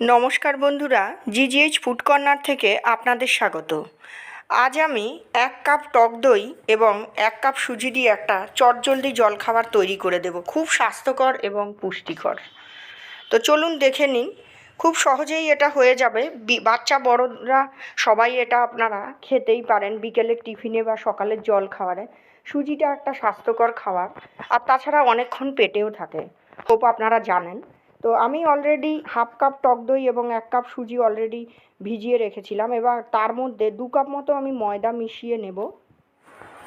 নমস্কার বন্ধুরা জিজিএইচ food corner থেকে আপনাদের স্বাগত। আজ আমি এক কাপ টক দই এবং এক কাপ সুজি দিয়ে একটা চটজলদি জলখাবার তৈরি করে দেব, খুব স্বাস্থ্যকর এবং পুষ্টিকর। তো চলুন দেখে নিন, খুব সহজেই এটা হয়ে যাবে। বাচ্চা বড়রা সবাই এটা আপনারা খেতেই পারেন বিকেলের টিফিনে বা সকালের জল খাবারে সুজিটা একটা স্বাস্থ্যকর খাবার, আর তাছাড়া অনেকক্ষণ পেটেও থাকে। হোপ আপনারা জানেন। তো আমি অলরেডি হাফ কাপ টক দই এবং এক কাপ সুজি অলরেডি ভিজিয়ে রেখেছিলাম। এবার তার মধ্যে দু কাপ মতো আমি ময়দা মিশিয়ে নেব।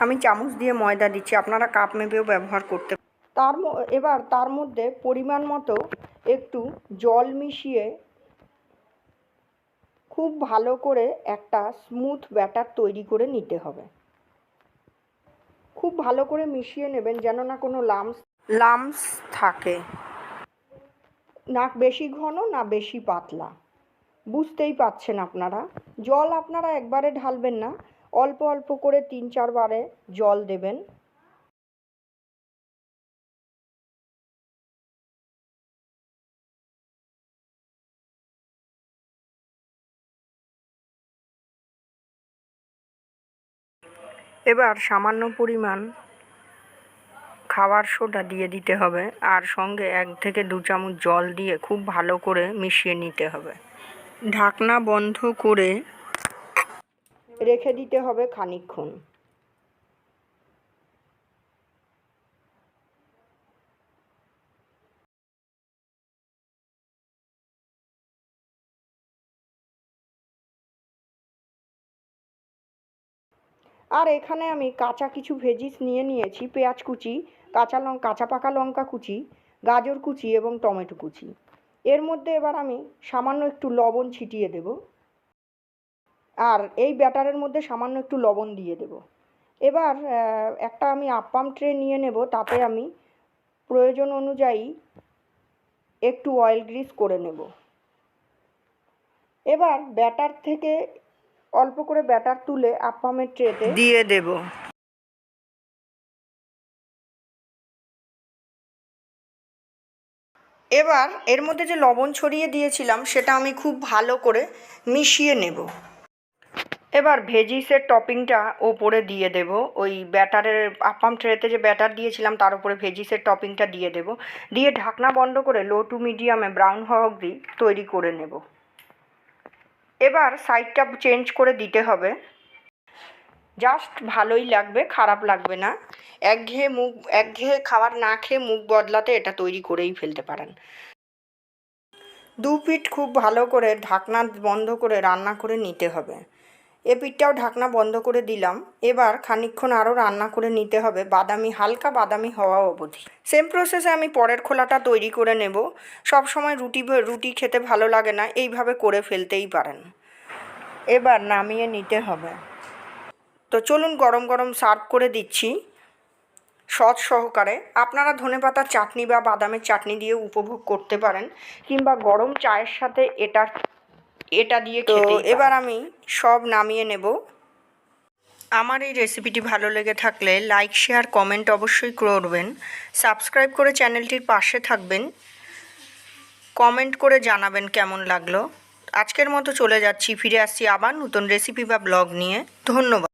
আমি চামচ দিয়ে ময়দা দিচ্ছি। আপনারা কাপ মেপেও ব্যবহার করতে তার এবার তার মধ্যে পরিমাণ মতো একটু জল মিশিয়ে খুব ভালো করে একটা স্মুথ ব্যাটার তৈরি করে নিতে হবে। খুব ভালো করে মিশিয়ে নেবেন যেন না কোনো লামস লামস থাকে। না বেশি ঘন, না বেশি পাতলা। বুঝতেই পাচ্ছেন আপনারা, জল আপনারা একবারে ঢালবেন না, অল্প অল্প করে তিন চারবারে জল দেবেন। এবার সামান্য পরিমাণ খাবার সোডা দিয়ে দিতে হবে আর সঙ্গে এক থেকে দু চামচ জল দিয়ে খুব ভালো করে মিশিয়ে নিতে হবে। ঢাকনা বন্ধ করে রেখে দিতে হবে খানিকক্ষণ। আর এখানে আমি কাঁচা কিছু ভেজিস নিয়ে নিয়েছি, পেঁয়াজ কুচি কাঁচা লঙ্কা কাঁচা পাকা লঙ্কা কুচি, গাজর কুচি এবং টমেটো কুচি। এর মধ্যে এবার আমি সামান্য একটু লবণ ছিটিয়ে দেব। আর এই ব্যাটারের মধ্যে সামান্য একটু লবণ দিয়ে দেব। এবার একটা আমি আপ্পাম ট্রে নিয়ে নেব। তাতে আমি প্রয়োজন অনুযায়ী একটু অয়েল গ্রিস করে নেব। এবার ব্যাটার থেকে অল্প করে ব্যাটার তুলে আপ্পামের ট্রেতে দিয়ে দেব। এবার এর মধ্যে যে লবণ ছড়িয়ে দিয়েছিলাম, সেটা আমি খুব ভালো করে মিশিয়ে নেব। এবার ভেজিসের টপিংটা ওপরে দিয়ে দেব। ওই ব্যাটারের আপাম ট্রেতে যে ব্যাটার দিয়েছিলাম, তার উপরে ভেজিসের টপিংটা দিয়ে দেব। দিয়ে ঢাকনা বন্ধ করে লো টু মিডিয়ামে ব্রাউন হওয়া অবধি তৈরি করে নেব। এবার সাইডটা চেঞ্জ করে দিতে হবে। জাস্ট ভালোই লাগবে, খারাপ লাগবে না। একঘেয়ে মুখ, একঘেয়ে খাবার না খেয়ে মুখ বদলাতে এটা তৈরি করেই ফেলতে পারেন। দু পিঠ খুব ভালো করে ঢাকনা বন্ধ করে রান্না করে নিতে হবে। এ পিঠটাও ঢাকনা বন্ধ করে দিলাম। এবার খানিকক্ষণ আরও রান্না করে নিতে হবে। বাদামি, হালকা বাদামি হওয়া অবধি। সেম প্রসেসে আমি পরের খোলাটা তৈরি করে নেব। সব সময় রুটি রুটি খেতে ভালো লাগে না। এইভাবে করে ফেলতেই পারেন। এবার নামিয়ে নিতে হবে। তো চলুন গরম গরম সার্ভ করে দিচ্ছি সৎ সহকারে। আপনারা ধনেপাতার চাটনি বা বাদামের চাটনি দিয়ে উপভোগ করতে পারেন কিংবা গরম চায়ের সাথে এটা এটা দিয়ে তো এবার আমি সব নামিয়ে নেব। আমার এই রেসিপিটি ভালো লেগে থাকলে লাইক শেয়ার কমেন্ট অবশ্যই করবেন। সাবস্ক্রাইব করে চ্যানেলটির পাশে থাকবেন। কমেন্ট করে জানাবেন কেমন লাগল। আজকের মতো চলে যাচ্ছি ফিরে আসছি আবার নতুন রেসিপি বা ব্লগ নিয়ে। ধন্যবাদ।